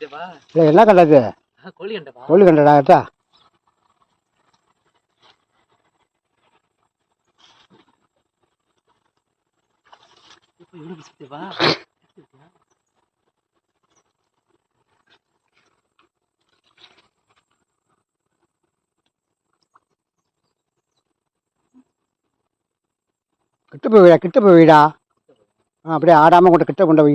இல்லை என்ன கண்டாது? கோழி கண்டவா கோழி கண்டடா பிடிச்சிருக்கேவா கிட்ட போய் வைடா? கிட்ட போய் வைடா அப்படியே ஆடாமல் கொண்டு கிட்ட கொண்டு வை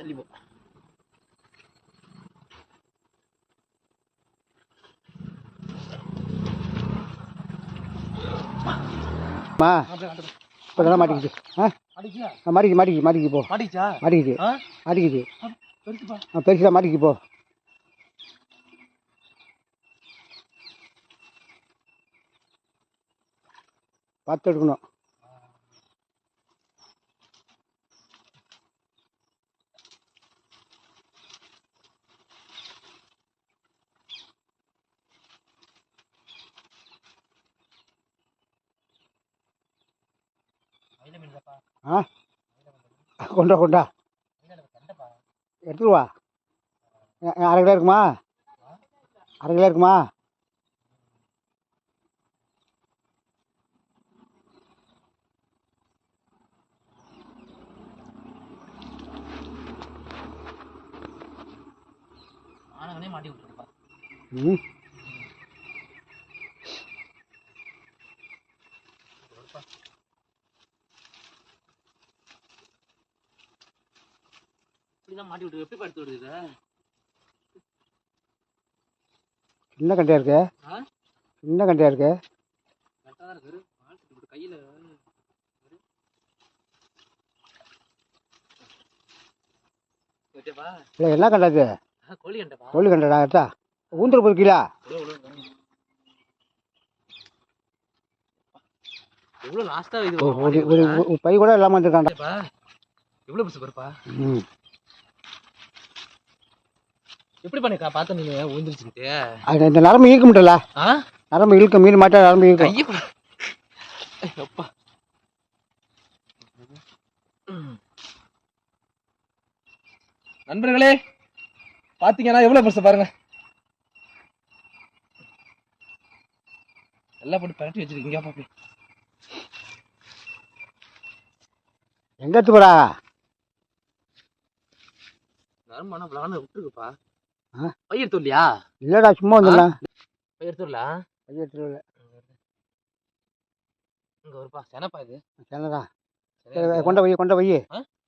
தள்ளி போ மா இப்போ தான் மாட்டிக்கிச்சு ஆ? மாட்டிக்கு மாட்டிக்கு போ. ஆ? மாட்டிக்கு போ. பார்த்து எடுக்கணும். ஆ? கொண்டா கொண்டா. கண்டப்பா. எடுத்துட்டு வா. ஏ- ஏ, அரை கிலோ இருக்குமா? அரை கிலோ இருக்குமா? மாட்டி விட்டுருப்பா. ம். இப்படிதான் மாட்டி விட்டு எப்படி படுத்து விடுது? சின்ன கண்டையா இருக்கு? ஆ? சின்ன கண்டையா இருக்கு? கையில். இல்லை என்ன கண்டாது கோழி கண்டடா அட்டா ஊந்துரு ஒரு ஒரு பை கூட இல்லாமல் வந்துருக்காண்டா எவ்வளோ பிடிச்சி பாருப்பா? ம். எப்படி பண்ணிக்கா பார்த்த நீங்க விழுந்துருச்சுட்டு அது இந்த நரம்பு இழுக்க முடியல ஆ? நரம்பு இழுக்க மீன் மாட்டா நரம்பு பா- அப்பா. நண்பர்களே பாத்தீங்கன்னா எவ்வளவு பெருசு பாருங்க. எல்லாம் போட்டு பரட்டி வச்சிருக்கீங்க பாப்பி. எங்க எடுத்து போறா நரம்பானா விளாண்டு விட்டுருக்குப்பா. ஆ? பையன் இல்லையா இல்லடா சும்மா வந்துடலாம் பையன் எடுத்துட்டு இங்க வருப்பா செனப்பா இது. என்னடா சென கொண்ட வை கொண்ட வை?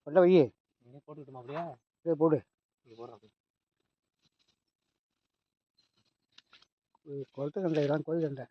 கொண்ட வை இங்கே போட்டுக்கிட்டுமா அப்படியே? இதை போடு. இங்க போடுறேன். கொளுத்த கண்டை இதான் கோழி கண்டை.